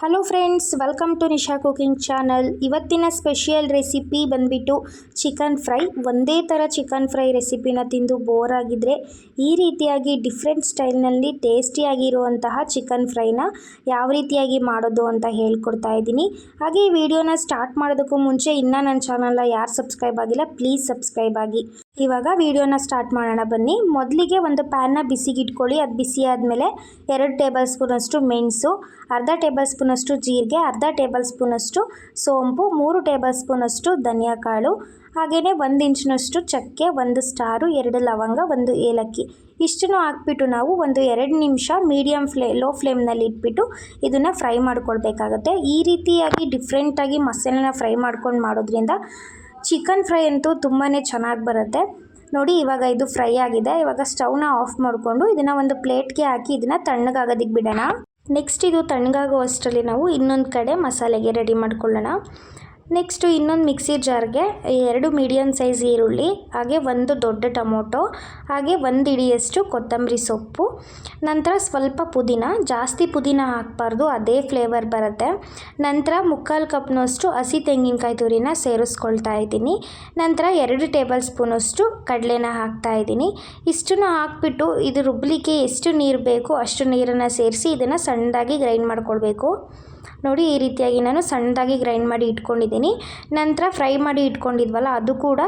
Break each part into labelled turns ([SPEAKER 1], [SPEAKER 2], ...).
[SPEAKER 1] Hello friends welcome to Nisha cooking channel ಇವತ್ತಿನ special recipe ಬಂದ್ಬಿಟ್ಟು chicken fry ಒಂದೇ ಥರ ಚಿಕನ್ ಫ್ರೈ ರೆಸಿಪಿನ ತಿಂದು ಬೋರ್ ಆಗಿದ್ದರೆ ಈ ರೀತಿಯಾಗಿ ಡಿಫ್ರೆಂಟ್ ಸ್ಟೈಲ್ನಲ್ಲಿ ಟೇಸ್ಟಿಯಾಗಿರುವಂತಹ ಚಿಕನ್ ಫ್ರೈನ ಯಾವ ರೀತಿಯಾಗಿ ಮಾಡೋದು ಅಂತ ಹೇಳ್ಕೊಡ್ತಾ ಇದ್ದೀನಿ. ಹಾಗೆ ಈ ವಿಡಿಯೋನ ಸ್ಟಾರ್ಟ್ ಮಾಡೋದಕ್ಕೂ ಮುಂಚೆ ಇನ್ನೂ ನನ್ನ ಚಾನಲ್ನ ಯಾರು ಸಬ್ಸ್ಕ್ರೈಬ್ ಆಗಿಲ್ಲ ಪ್ಲೀಸ್ ಸಬ್ಸ್ಕ್ರೈಬ್ ಆಗಿ. ಇವಾಗ ವಿಡಿಯೋನ ಸ್ಟಾರ್ಟ್ ಮಾಡೋಣ ಬನ್ನಿ. ಮೊದಲಿಗೆ ಒಂದು ಪ್ಯಾನ್ನ ಬಿಸಿಗೆ ಇಟ್ಕೊಳ್ಳಿ ಅದು ಬಿಸಿ ಆದಮೇಲೆ ಎರಡು ಟೇಬಲ್ ಸ್ಪೂನಷ್ಟು ಮೆಣಸು, ಅರ್ಧ ಟೇಬಲ್ ಸ್ಪೂನಷ್ಟು ಜೀರಿಗೆ, ಅರ್ಧ ಟೇಬಲ್ ಸ್ಪೂನಷ್ಟು ಸೋಂಪು, ಮೂರು ಟೇಬಲ್ ಸ್ಪೂನಷ್ಟು ಧನಿಯಾ ಕಾಳು ಹಾಗೆಯೇ ಒಂದು ಇಂಚಿನಷ್ಟು ಚಕ್ಕೆ, ಒಂದು ಸ್ಟಾರು, ಎರಡು ಲವಂಗ, ಒಂದು ಏಲಕ್ಕಿ. ಇಷ್ಟನ್ನು ಹಾಕ್ಬಿಟ್ಟು ನಾವು ಒಂದು ಎರಡು ನಿಮಿಷ ಮೀಡಿಯಮ್ ಫ್ಲೇ ಲೋ ಫ್ಲೇಮ್ನಲ್ಲಿ ಇಟ್ಬಿಟ್ಟು ಇದನ್ನು ಫ್ರೈ ಮಾಡ್ಕೊಳ್ಬೇಕಾಗತ್ತೆ. ಈ ರೀತಿಯಾಗಿ ಡಿಫ್ರೆಂಟಾಗಿ ಮಸಾಲೆನ ಫ್ರೈ ಮಾಡ್ಕೊಂಡು ಮಾಡೋದ್ರಿಂದ ಚಿಕನ್ ಫ್ರೈ ಅಂತೂ ತುಂಬಾ ಚೆನ್ನಾಗಿ ಬರುತ್ತೆ. ನೋಡಿ, ಇವಾಗ ಇದು ಫ್ರೈ ಆಗಿದೆ. ಇವಾಗ ಸ್ಟವ್ನ ಆಫ್ ಮಾಡಿಕೊಂಡು ಇದನ್ನು ಒಂದು ಪ್ಲೇಟ್ಗೆ ಹಾಕಿ ಇದನ್ನು ತಣ್ಣಗಾಗೋದಕ್ಕೆ ಬಿಡೋಣ. ನೆಕ್ಸ್ಟ್ ಇದು ತಣ್ಣಗಾಗೋ ಅಷ್ಟರಲ್ಲಿ ನಾವು ಇನ್ನೊಂದು ಕಡೆ ಮಸಾಲೆಗೆ ರೆಡಿ ಮಾಡ್ಕೊಳ್ಳೋಣ. ನೆಕ್ಸ್ಟು ಇನ್ನೊಂದು ಮಿಕ್ಸಿ ಜಾರ್ಗೆ ಎರಡು ಮೀಡಿಯಮ್ ಸೈಜ್ ಈರುಳ್ಳಿ, ಹಾಗೆ ಒಂದು ದೊಡ್ಡ ಟೊಮೊಟೊ, ಹಾಗೆ ಒಂದು ಇಡಿಯಷ್ಟು ಕೊತ್ತಂಬರಿ ಸೊಪ್ಪು. ನಂತರ ಸ್ವಲ್ಪ ಪುದೀನ, ಜಾಸ್ತಿ ಪುದೀನ ಹಾಕಬಾರ್ದು, ಅದೇ ಫ್ಲೇವರ್ ಬರುತ್ತೆ. ನಂತರ ಮುಕ್ಕಾಲು ಕಪ್ನಷ್ಟು ಹಸಿ ತೆಂಗಿನಕಾಯಿ ತುರಿನ ಸೇರಿಸ್ಕೊಳ್ತಾ ಇದ್ದೀನಿ. ನಂತರ ಎರಡು ಟೇಬಲ್ ಸ್ಪೂನಷ್ಟು ಕಡಲೆನ ಹಾಕ್ತಾ ಇದ್ದೀನಿ. ಇಷ್ಟನ್ನು ಹಾಕ್ಬಿಟ್ಟು ಇದು ರುಬ್ಲಿಕ್ಕೆ ಎಷ್ಟು ನೀರು ಬೇಕು ಅಷ್ಟು ನೀರನ್ನು ಸೇರಿಸಿ ಇದನ್ನು ಸಣ್ಣದಾಗಿ ಗ್ರೈಂಡ್ ಮಾಡ್ಕೊಳ್ಬೇಕು. ನೋಡಿ, ಈ ರೀತಿಯಾಗಿ ನಾನು ಸಣ್ಣದಾಗಿ ಗ್ರೈಂಡ್ ಮಾಡಿ ಇಟ್ಕೊಂಡಿದ್ದೀನಿ. ನಂತರ ಫ್ರೈ ಮಾಡಿ ಇಟ್ಕೊಂಡಿದ್ವಲ್ಲ, ಅದು ಕೂಡ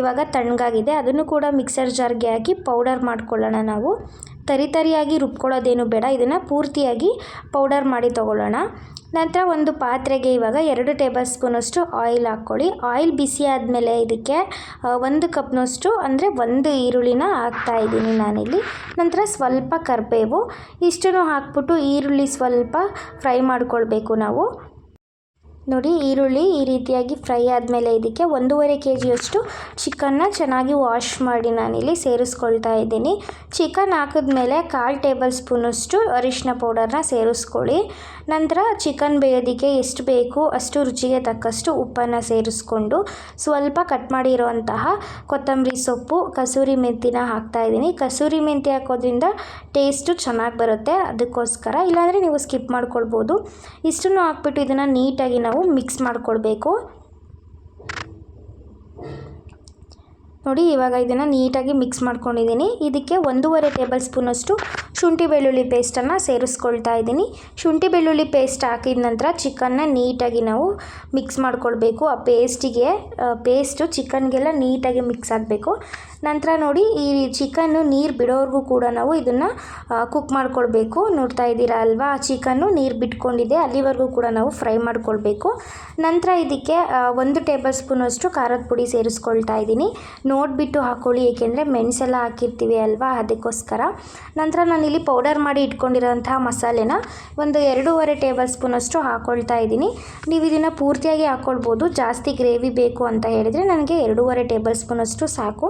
[SPEAKER 1] ಇವಾಗ ತಣ್ಣಗಾಗಿದೆ. ಅದನ್ನು ಕೂಡ ಮಿಕ್ಸರ್ ಜಾರ್ಗೆ ಹಾಕಿ ಪೌಡರ್ ಮಾಡ್ಕೊಳ್ಳೋಣ ನಾವು. ತರಿ ತರಿಯಾಗಿ ರುಬ್ಕೊಳ್ಳೋದೇನು ಬೇಡ. ಇದನ್ನು ಪೂರ್ತಿಯಾಗಿ ಪೌಡರ್ ಮಾಡಿ ತೊಗೊಳ್ಳೋಣ. ನಂತರ ಒಂದು ಪಾತ್ರೆಗೆ ಇವಾಗ ಎರಡು ಟೇಬಲ್ ಸ್ಪೂನಷ್ಟು ಆಯಿಲ್ ಹಾಕ್ಕೊಳ್ಳಿ. ಆಯಿಲ್ ಬಿಸಿ ಆದಮೇಲೆ ಇದಕ್ಕೆ ಒಂದು ಕಪ್ನಷ್ಟು ಅಂದರೆ ಒಂದು ಈರುಳ್ಳಿನ ಹಾಕ್ತಾ ಇದ್ದೀನಿ ನಾನಿಲ್ಲಿ. ನಂತರ ಸ್ವಲ್ಪ ಕರಿಬೇವು. ಇಷ್ಟನ್ನು ಹಾಕ್ಬಿಟ್ಟು ಈರುಳ್ಳಿ ಸ್ವಲ್ಪ ಫ್ರೈ ಮಾಡ್ಕೊಳ್ಬೇಕು ನಾವು. ನೋಡಿ ಈರುಳ್ಳಿ ಈ ರೀತಿಯಾಗಿ ಫ್ರೈ ಆದಮೇಲೆ ಇದಕ್ಕೆ ಒಂದೂವರೆ ಕೆ ಜಿಯಷ್ಟು ಚಿಕನ್ನ ಚೆನ್ನಾಗಿ ವಾಶ್ ಮಾಡಿ ನಾನಿಲ್ಲಿ ಸೇರಿಸ್ಕೊಳ್ತಾ ಇದ್ದೀನಿ. ಚಿಕನ್ ಹಾಕಿದ್ಮೇಲೆ ಕಾಲು ಟೇಬಲ್ ಸ್ಪೂನಷ್ಟು ಅರಿಶಿನ ಪೌಡರ್ನ ಸೇರಿಸ್ಕೊಳ್ಳಿ. ನಂತರ ಚಿಕನ್ ಬೇಯೋದಕ್ಕೆ ಎಷ್ಟು ಬೇಕು ಅಷ್ಟು ರುಚಿಗೆ ತಕ್ಕಷ್ಟು ಉಪ್ಪನ್ನು ಸೇರಿಸ್ಕೊಂಡು ಸ್ವಲ್ಪ ಕಟ್ ಮಾಡಿರುವಂತಹ ಕೊತ್ತಂಬರಿ ಸೊಪ್ಪು, ಕಸೂರಿ ಮೆಂತಿನ ಹಾಕ್ತಾ ಇದ್ದೀನಿ. ಕಸೂರಿ ಮೆಂತಿ ಹಾಕೋದ್ರಿಂದ ಟೇಸ್ಟು ಚೆನ್ನಾಗಿ ಬರುತ್ತೆ. ಅದಕ್ಕೋಸ್ಕರ ಇಲ್ಲಾಂದರೆ ನೀವು ಸ್ಕಿಪ್ ಮಾಡ್ಕೊಳ್ಬೋದು. ಇಷ್ಟನ್ನು ಹಾಕ್ಬಿಟ್ಟು ಇದನ್ನು ನೀಟಾಗಿ ನಾವು ಮಿಕ್ಸ್ ಮಾಡಿಕೊಳ್ಬೇಕು ನೋಡಿ, ಇವಾಗ ಇದನ್ನು ನೀಟಾಗಿ ಮಿಕ್ಸ್ ಮಾಡ್ಕೊಂಡಿದ್ದೀನಿ. ಇದಕ್ಕೆ ಒಂದೂವರೆ ಟೇಬಲ್ ಸ್ಪೂನಷ್ಟು ಶುಂಠಿ ಬೆಳ್ಳುಳ್ಳಿ ಪೇಸ್ಟನ್ನು ಸೇರಿಸ್ಕೊಳ್ತಾ ಇದ್ದೀನಿ. ಶುಂಠಿ ಬೆಳ್ಳುಳ್ಳಿ ಪೇಸ್ಟ್ ಹಾಕಿದ ನಂತರ ಚಿಕನ್ನ ನೀಟಾಗಿ ನಾವು ಮಿಕ್ಸ್ ಮಾಡ್ಕೊಳ್ಬೇಕು. ಆ ಪೇಸ್ಟಿಗೆ ಪೇಸ್ಟು ಚಿಕನ್ಗೆಲ್ಲ ನೀಟಾಗಿ ಮಿಕ್ಸ್ ಆಗಬೇಕು. ನಂತರ ನೋಡಿ, ಈ ಚಿಕನ್ನು ನೀರು ಬಿಡೋವರೆಗೂ ಕೂಡ ನಾವು ಇದನ್ನು ಕುಕ್ ಮಾಡ್ಕೊಳ್ಬೇಕು. ನೋಡ್ತಾ ಇದ್ದೀರಾ ಅಲ್ವಾ? ಚಿಕನ್ನು ನೀರು ಬಿಟ್ಕೊಂಡಿದೆ, ಅಲ್ಲಿವರೆಗೂ ಕೂಡ ನಾವು ಫ್ರೈ ಮಾಡ್ಕೊಳ್ಬೇಕು. ನಂತರ ಇದಕ್ಕೆ ಒಂದು ಟೇಬಲ್ ಸ್ಪೂನಷ್ಟು ಖಾರದ ಪುಡಿ ಸೇರಿಸ್ಕೊಳ್ತಾ ಇದ್ದೀನಿ. ನೋಡಿಬಿಟ್ಟು ಹಾಕ್ಕೊಳ್ಳಿ ಏಕೆಂದರೆ ಮೆಣಸೆಲ್ಲ ಹಾಕಿರ್ತೀವಿ ಅಲ್ವಾ? ಅದಕ್ಕೋಸ್ಕರ. ನಂತರ ನಾನಿಲ್ಲಿ ಪೌಡರ್ ಮಾಡಿ ಇಟ್ಕೊಂಡಿರೋಂಥ ಮಸಾಲೆನ ಒಂದು ಎರಡೂವರೆ ಟೇಬಲ್ ಸ್ಪೂನಷ್ಟು ಹಾಕ್ಕೊಳ್ತಾ ಇದ್ದೀನಿ. ನೀವು ಇದನ್ನು ಪೂರ್ತಿಯಾಗಿ ಹಾಕ್ಕೊಳ್ಬೋದು ಜಾಸ್ತಿ ಗ್ರೇವಿ ಬೇಕು ಅಂತ ಹೇಳಿದರೆ ನನಗೆ ಎರಡೂವರೆ ಟೇಬಲ್ ಸ್ಪೂನಷ್ಟು ಸಾಕು.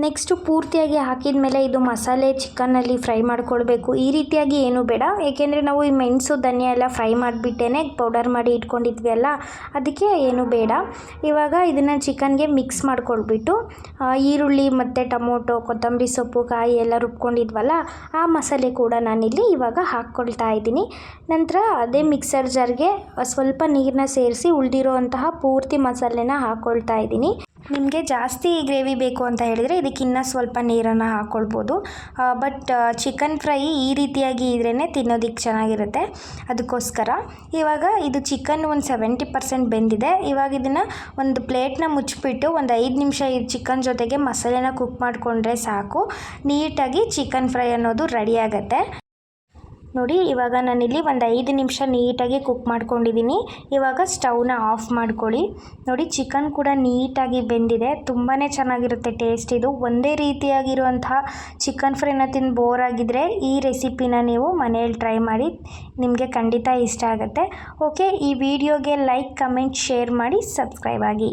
[SPEAKER 1] ನೆಕ್ಸ್ಟು ಪೂರ್ತಿಯಾಗಿ ಹಾಕಿದ ಮೇಲೆ ಇದು ಮಸಾಲೆ ಚಿಕನ್ನಲ್ಲಿ ಫ್ರೈ ಮಾಡ್ಕೊಳ್ಬೇಕು. ಈ ರೀತಿಯಾಗಿ ಏನು ಬೇಡ. ಏಕೆಂದರೆ ನಾವು ಈ ಮೆಣಸು, ಧನಿಯ ಎಲ್ಲ ಫ್ರೈ ಮಾಡಿಬಿಟ್ಟೇ ಪೌಡರ್ ಮಾಡಿ ಇಟ್ಕೊಂಡಿದ್ವಿ ಅಲ್ಲ, ಅದಕ್ಕೆ ಏನು ಬೇಡ. ಇವಾಗ ಇದನ್ನು ಚಿಕನ್ಗೆ ಮಿಕ್ಸ್ ಮಾಡ್ಕೊಳ್ಬಿಟ್ಟು ಈರುಳ್ಳಿ ಮತ್ತು ಟೊಮೊಟೊ, ಕೊತ್ತಂಬರಿ ಸೊಪ್ಪು, ಕಾಯಿ ಎಲ್ಲ ರುಬ್ಕೊಂಡಿದ್ವಲ್ಲ, ಆ ಮಸಾಲೆ ಕೂಡ ನಾನಿಲ್ಲಿ ಇವಾಗ ಹಾಕ್ಕೊಳ್ತಾ ಇದ್ದೀನಿ. ನಂತರ ಅದೇ ಮಿಕ್ಸರ್ ಜಾರ್ಗೆ ಸ್ವಲ್ಪ ನೀರನ್ನ ಸೇರಿಸಿ ಉಳಿದಿರೋ ಅಂತಹ ಪೂರ್ತಿ ಮಸಾಲೆನ ಹಾಕ್ಕೊಳ್ತಾ ಇದ್ದೀನಿ. ನಿಮಗೆ ಜಾಸ್ತಿ ಗ್ರೇವಿ ಬೇಕು ಅಂತ ಹೇಳಿದರೆ ಇದಕ್ಕಿನ್ನ ಸ್ವಲ್ಪ ನೀರನ್ನು ಹಾಕ್ಕೊಳ್ಬೋದು. ಬಟ್ ಚಿಕನ್ ಫ್ರೈ ಈ ರೀತಿಯಾಗಿ ಇದ್ರೇ ತಿನ್ನೋದಿಕ್ಕೆ ಚೆನ್ನಾಗಿರುತ್ತೆ. ಅದಕ್ಕೋಸ್ಕರ ಇವಾಗ ಇದು ಚಿಕನ್ ಒಂದು ಸೆವೆಂಟಿ ಪರ್ಸೆಂಟ್ ಬೆಂದಿದೆ. ಇವಾಗ ಇದನ್ನು ಒಂದು ಪ್ಲೇಟ್ನ ಮುಚ್ಚಿಬಿಟ್ಟು ಒಂದು ಐದು ನಿಮಿಷ ಈ ಚಿಕನ್ ಜೊತೆಗೆ ಮಸಾಲೆನ ಕುಕ್ ಮಾಡಿಕೊಂಡ್ರೆ ಸಾಕು. ನೀಟಾಗಿ ಚಿಕನ್ ಫ್ರೈ ಅನ್ನೋದು ರೆಡಿ ಆಗುತ್ತೆ. ನೋಡಿ, ಇವಾಗ ನಾನಿಲ್ಲಿ ಒಂದು ಐದು ನಿಮಿಷ ನೀಟಾಗಿ ಕುಕ್ ಮಾಡ್ಕೊಂಡಿದ್ದೀನಿ. ಇವಾಗ ಸ್ಟವ್ನ ಆಫ್ ಮಾಡ್ಕೊಳ್ಳಿ. ನೋಡಿ, ಚಿಕನ್ ಕೂಡ ನೀಟಾಗಿ ಬೆಂದಿದೆ. ತುಂಬಾ ಚೆನ್ನಾಗಿರುತ್ತೆ ಟೇಸ್ಟ್. ಇದು ಒಂದೇ ರೀತಿಯಾಗಿರುವಂತಹ ಚಿಕನ್ ಫ್ರೈನ ತಿಂದು ಬೋರ್ ಆಗಿದ್ರೆ ಈ ರೆಸಿಪಿನ ನೀವು ಮನೆಯಲ್ಲಿ ಟ್ರೈ ಮಾಡಿ, ನಿಮಗೆ ಖಂಡಿತ ಇಷ್ಟ ಆಗುತ್ತೆ. ಓಕೆ, ಈ ವಿಡಿಯೋಗೆ ಲೈಕ್, ಕಮೆಂಟ್, ಶೇರ್ ಮಾಡಿ, ಸಬ್ಸ್ಕ್ರೈಬ್ ಆಗಿ.